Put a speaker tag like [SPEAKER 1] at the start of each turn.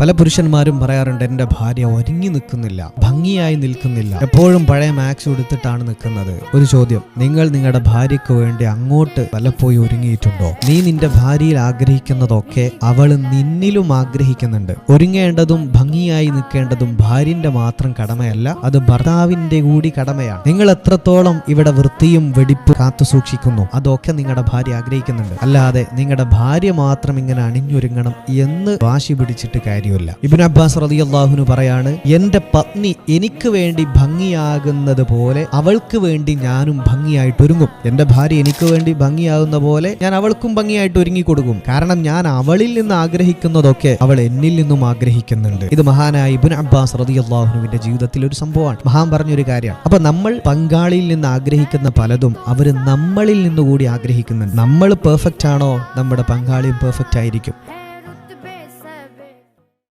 [SPEAKER 1] പല പുരുഷന്മാരും പറയാറുണ്ട് എന്റെ ഭാര്യ ഒരുങ്ങി നിൽക്കുന്നില്ല ഭംഗിയായി നിൽക്കുന്നില്ല. എപ്പോഴും പഴയ മാക്സ് എടുത്തിട്ടാണ് നിൽക്കുന്നത്. ഒരു ചോദ്യം നിങ്ങൾ നിങ്ങളുടെ ഭാര്യയ്ക്ക് വേണ്ടി അങ്ങോട്ട് വല്ലപ്പോയി ഒരുങ്ങിയിട്ടുണ്ടോ? നീ നിന്റെ ഭാര്യയിൽ ആഗ്രഹിക്കുന്നതൊക്കെ അവൾ നിന്നിലും ആഗ്രഹിക്കുന്നുണ്ട്. ഒരുങ്ങേണ്ടതും ഭംഗിയായി നിൽക്കേണ്ടതും ഭാര്യന്റെ മാത്രം കടമയല്ല അത് ഭർത്താവിന്റെ കൂടി കടമയാണ്. നിങ്ങൾ എത്രത്തോളം ഇവിടെ വൃത്തിയും വെടിപ്പ് കാത്തു സൂക്ഷിക്കുന്നു അതൊക്കെ നിങ്ങളുടെ ഭാര്യ ആഗ്രഹിക്കുന്നുണ്ട്. അല്ലാതെ നിങ്ങളുടെ ഭാര്യ മാത്രം ഇങ്ങനെ അണിഞ്ഞൊരുങ്ങണം എന്ന് വാശി പിടിച്ചിട്ട് കാര്യമില്ല ഇബിൻ അബ്ബാസ് റതി അള്ളാഹുനു പറയാണ് എന്റെ പത്നി എനിക്ക് വേണ്ടി ഭംഗിയാകുന്നത് പോലെ അവൾക്ക് വേണ്ടി ഞാനും ഭംഗിയായിട്ട് ഒരുങ്ങും. എന്റെ ഭാര്യ എനിക്ക് വേണ്ടി ഭംഗിയാകുന്ന പോലെ ഞാൻ അവൾക്കും ഭംഗിയായിട്ട് ഒരുങ്ങി കൊടുക്കും കാരണം ഞാൻ അവളിൽ നിന്ന് ആഗ്രഹിക്കുന്നതൊക്കെ അവൾ എന്നിൽ നിന്നും ആഗ്രഹിക്കുന്നുണ്ട്. ഇത് മഹാനായ ഇബിൻ അബ്ബാസ് റതി അള്ളാഹുനുവിന്റെ ജീവിതത്തിൽ ഒരു സംഭവമാണ്. മഹാൻ പറഞ്ഞൊരു കാര്യമാണ്. അപ്പൊ നമ്മൾ പങ്കാളിയിൽ നിന്ന് ആഗ്രഹിക്കുന്ന പലതും അവർ നമ്മളിൽ നിന്നുകൂടി ആഗ്രഹിക്കുന്നുണ്ട്. നമ്മൾ പെർഫെക്റ്റ് ആണോ? നമ്മുടെ പങ്കാളിയും പെർഫെക്റ്റ് ആയിരിക്കും.